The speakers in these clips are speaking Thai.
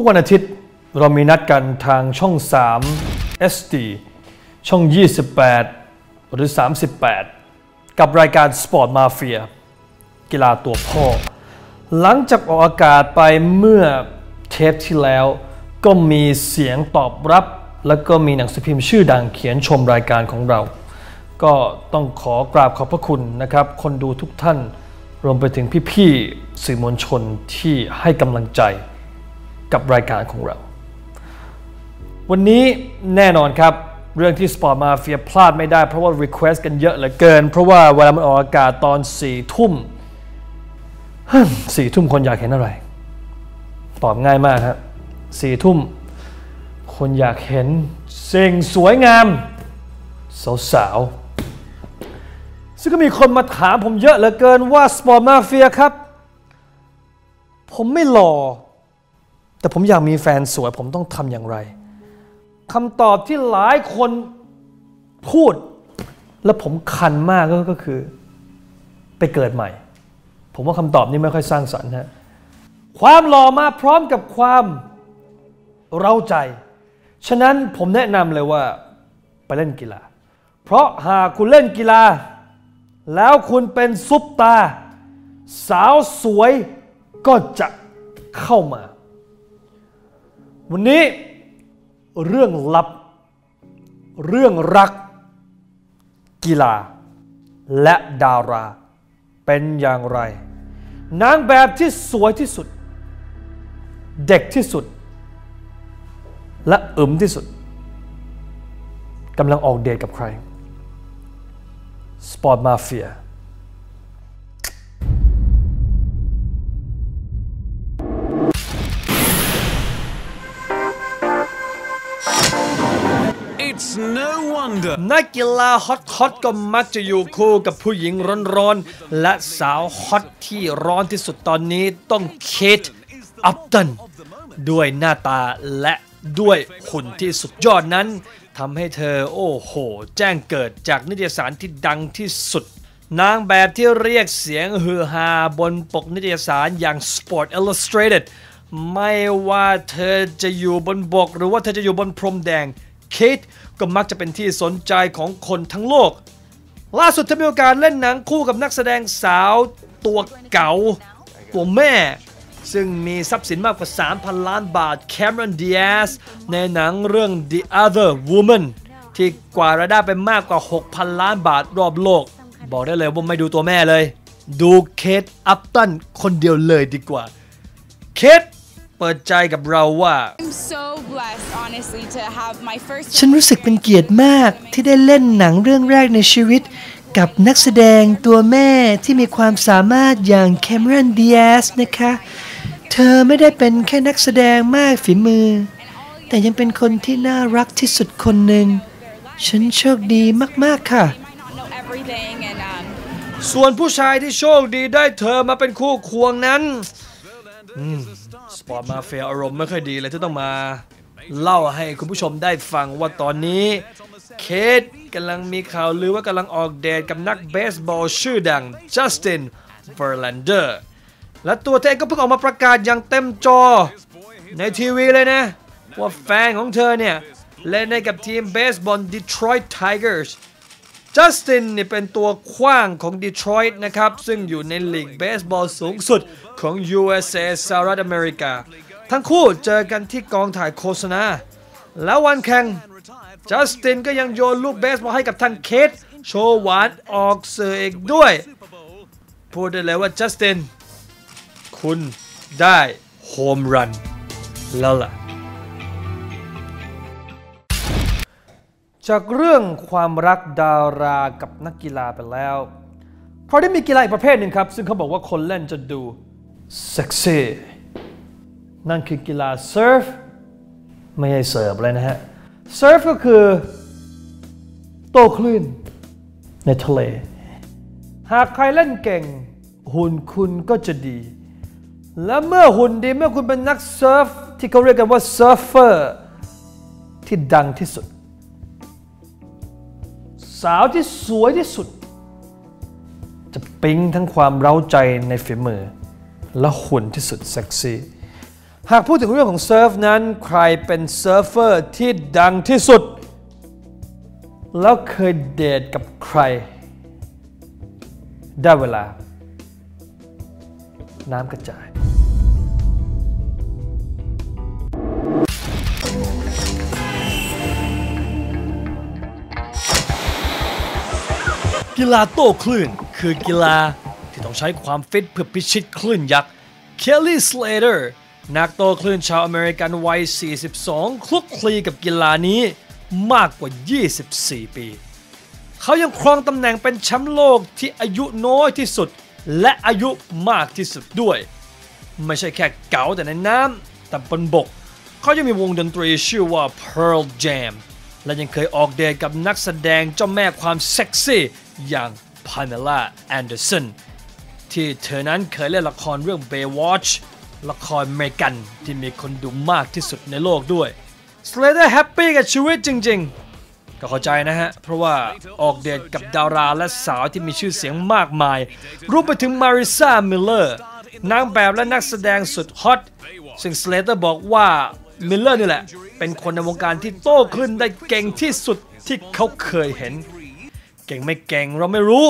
กวันอาทิตย์เรามีนัดกันทางช่อง 3 SD ช่อง 28 หรือ 38 กับรายการ Sport Mafia กีฬาตัวพ่อ หลังจากออกอากาศไปเมื่อเทปที่แล้ว ก็มีเสียงตอบรับ แล้วก็มีหนังสือพิมพ์ชื่อดังเขียนชมรายการของเรา ก็ต้องขอกราบขอบพระคุณนะครับ คนดูทุกท่านรวมไปถึงพี่ๆสื่อมวลชนที่ให้กำลังใจ กับรายการของเรา วันนี้แน่นอนครับเรื่องที่ Sport Mafia พลาดไม่ได้เพราะว่า Request กันเยอะเหลือเกิน เพราะว่าเวลามันออกอากาศตอน4ี่ทุ่มสี่ทุ่มคนอยากเห็นอะไร ตอบง่ายมากครับสี่ทุ่ม คนอยากเห็นสิ่งสวยงาม สาวๆซึ่งก็มีคนมาถามผมเยอะเหลือเกินว่า Sport Mafia ครับ ผมไม่หล่อ แต่ผมอยากมีแฟนสวย ผมต้องทำอย่างไรคำตอบที่หลายคนพูด และผมคันมากก็คือ ไปเกิดใหม่ ผมว่าคำตอบนี้ไม่ค่อยสร้างสรรค์ฮะความหล่อมาพร้อมกับความเร้าใจ ฉะนั้นผมแนะนำเลยว่าไปเล่นกีฬา เพราะหากคุณเล่นกีฬา แล้วคุณเป็นซุปตา สาวสวยก็จะเข้ามา วันนี้เรื่องลับ เรื่องรัก กีฬา และดารา เป็นอย่างไร นางแบบที่สวยที่สุด เด็กที่สุด และอึมที่สุดกำลังออกเดทกับใคร สปอร์ตมาเฟีย no wonder นักกีฬาฮอตฮอตก็มักจะอยู่คู่กับผู้หญิงร้อนๆ และสาวฮอตที่ร้อนที่สุดตอนนี้ต้องเคทอัปตัน ด้วยหน้าตาและด้วยหุ่นที่สุดยอดนั้นทำให้เธอโอ้โห แจ้งเกิดจากนิตยสารที่ดังที่สุด นางแบบที่เรียกเสียงฮือฮาบนปกนิตยสารอย่าง Sport Illustrated ไม่ว่าเธอจะอยู่บนบก หรือว่าเธอจะอยู่บนพรมแดง เคทก็มักจะเป็นที่สนใจของคนทั้งโลก ล่าสุดเธอมีโอกาสเล่นหนังคู่กับนักแสดงสาวตัวเก๋าตัวแม่ ซึ่งมีทรัพย์สินมากกว่า 3,000 ล้านบาท Cameron Diaz ในหนังเรื่อง The Other Woman ที่กว่ารายได้ไปมากกว่า 6,000 ล้านบาทรอบโลก บอกได้เลยว่าไม่ดูตัวแม่เลย ดูเคทอัปตันคนเดียวเลยดีกว่า เคท เปิดใจกับเราว่า I'm so blessed, honestly, to have my first. ฉันรู้สึกเป็นเกียรติมากที่ได้เล่นหนังเรื่องแรกในชีวิต กับนักแสดงตัวแม่ที่มีความสามารถอย่างแคม e รอนดี a สนะคะ เธอไม่ได้เป็นแค่นักแสดงมากฝีมือ แต่ยังเป็นคนที่น่ารักที่สุดคนหนึ่ง ฉันโชคดีมากๆค่ะ might not know everything, and um, ส่วนผู้ชายที่โชคดีได้เธอมาเป็นคู่ควงนั้น สปอร์ตมาเฟียอารมณ์ไม่ค่อยดีเลยที่ต้องมาเล่าให้คุณผู้ชมได้ฟังว่าตอนนี้ เคทกำลังมีข่าวลือว่ากำลังออกเดทกับนักเบสบอลชื่อดังจัสตินเวอร์แลนเดอร์และตัวเธอเองก็เพิ่งออกมาประกาศอย่างเต็มจอในทีวีเลยนะ ว่าแฟนของเธอเนี่ย เล่นให้กับทีมเบสบอล Detroit Tigers จัสตินเนี่ยเป็นตัวขว้างของดีทรอยต์นะครับ ซึ่งอยู่ในลีกเบสบอลสูงสุดของ USA สหรัฐอเมริกา ทั้งคู่เจอกันที่กองถ่ายโฆษณา แล้ววันแข่งจัสตินก็ยังโยนลูกเบสบอลให้กับทางเคทโชว์หวานออกเสื่ออีกด้วย พูดได้เลยว่าจัสติน คุณได้โฮมรันแล้วล่ะ จากเรื่องความรักดารากับนักกีฬาไปแล้ว เพราะได้มีกีฬาอีกประเภทหนึ่งครับ ซึ่งเขาบอกว่าคนเล่นจะดูเซ็กซี่นั่นคือกีฬาเซิร์ฟไม่ใช่เสิร์ฟเลยนะฮะเซิร์ฟก็คือโตคลื่นในทะเล หากใครเล่นเก่ง หุ่นคุณก็จะดี และเมื่อหุ่นดีเมื่อคุณเป็นนักเซิร์ฟที่เขาเรียกกันว่าเซิร์ฟเฟอร์ที่ดังที่สุด สาวที่สวยที่สุด จะปิ๊งทั้งความเร้าใจในฝีมือ และหุ่นที่สุดเซ็กซี่หากพูดถึงเรื่องของเซิร์ฟนั้น ใครเป็นเซิร์ฟเฟอร์ที่ดังที่สุด แล้วเคยเดทกับใคร ได้เวลา น้ำกระจาย กีฬาโต้คลื่น คือกีฬาที่ต้องใช้ความฟิตเพื่อพิชิตคลื่นยักษ์เคลลี่สเลเตอร์นักโต้คลื่นชาวอเมริกันวัย 42 คลุกคลีกับกีฬานี้มากกว่า 24 ปี เขายังครองตำแหน่งเป็นแชมป์โลกที่อายุน้อยที่สุด และอายุมากที่สุดด้วย ไม่ใช่แค่เก๋าแต่ในน้ำแต่บนบก เขายังมีวงดนตรีชื่อว่า Pearl Jam และยังเคยออกเดทกับนักแสดงเจ้าแม่ความเซ็กซี่ อย่าง Pamela Anderson ที่เธอนั้นเคยเล่นละครเรื่อง Baywatch ละครเมกันที่มีคนดูมากที่สุดในโลกด้วย Slater แฮปปี้กับชีวิตจริง ๆ ก็เข้าใจนะฮะ เพราะว่าออกเดทกับดาราและสาวที่มีชื่อเสียงมากมาย รวมไปถึงมาริซามิลเลอร์นางแบบและนักแสดงสุดฮอตซึ่งสเลเตอร์บอกว่ามิลเลอร์นี่แหละ เป็นคนในวงการที่โต้ขึ้นได้เก่งที่สุดที่เขาเคยเห็น เก่งไม่เก่งเราไม่รู้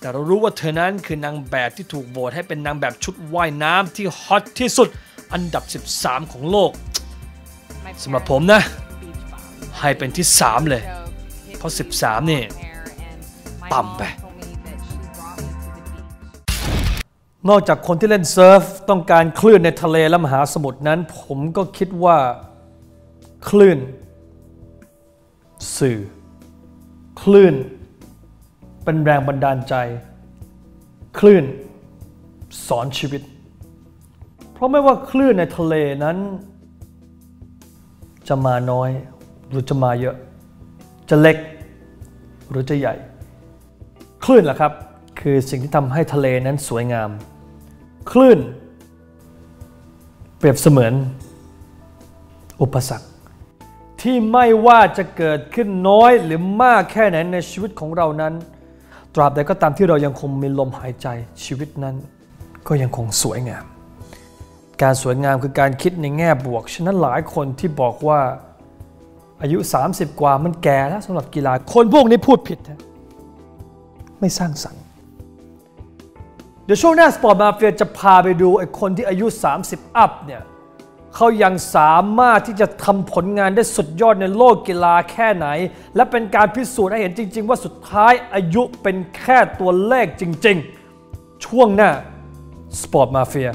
แต่เรารู้ว่าเธอนั้นคือนางแบบที่ถูกโหวตให้เป็นนางแบบชุดว่ายน้ำที่ฮอตที่สุดอันดับ 13 ของโลกสำหรับผมนะ ให้เป็นที่ 3 เลย เพราะ 13 นี่ ต่ำไป นอกจากคนที่เล่นเซิร์ฟ ต้องการคลื่นในทะเลและมหาสมุทรนั้น ผมก็คิดว่าคลื่น สื่อ คลื่น เป็นแรงบันดาลใจ คลื่น สอนชีวิต เพราะไม่ว่าคลื่นในทะเลนั้น จะมาน้อยหรือจะมาเยอะ จะเล็กหรือจะใหญ่ คลื่นล่ะครับ คือสิ่งที่ทำให้ทะเลนั้นสวยงาม คลื่น เปรียบเสมือน อุปสรรคที่ไม่ว่าจะเกิดขึ้นน้อยหรือมากแค่ไหนในชีวิตของเรานั้น ตราบใดก็ตามที่เรายังคงมีลมหายใจชีวิตนั้น ก็ยังคงสวยงาม การสวยงามคือการคิดในแง่บวก ฉะนั้นหลายคนที่บอกว่าอายุ 30 กว่ามันแก่แล้วสำหรับกีฬาคนพวกนี้พูดผิดนะไม่สร้างสรรค์ เดี๋ยวช่วงหน้าสปอร์ตมาเฟียจะพาไปดูไอ้คนที่อายุ 30 อัพเนี่ย เขายังสามารถที่จะทำผลงานได้สุดยอดในโลกกีฬาแค่ไหน และเป็นการพิสูจน์ให้เห็นจริง ๆ ว่าสุดท้ายอายุเป็นแค่ตัวเลขจริง ๆ ช่วงหน้าสปอร์ตมาเฟีย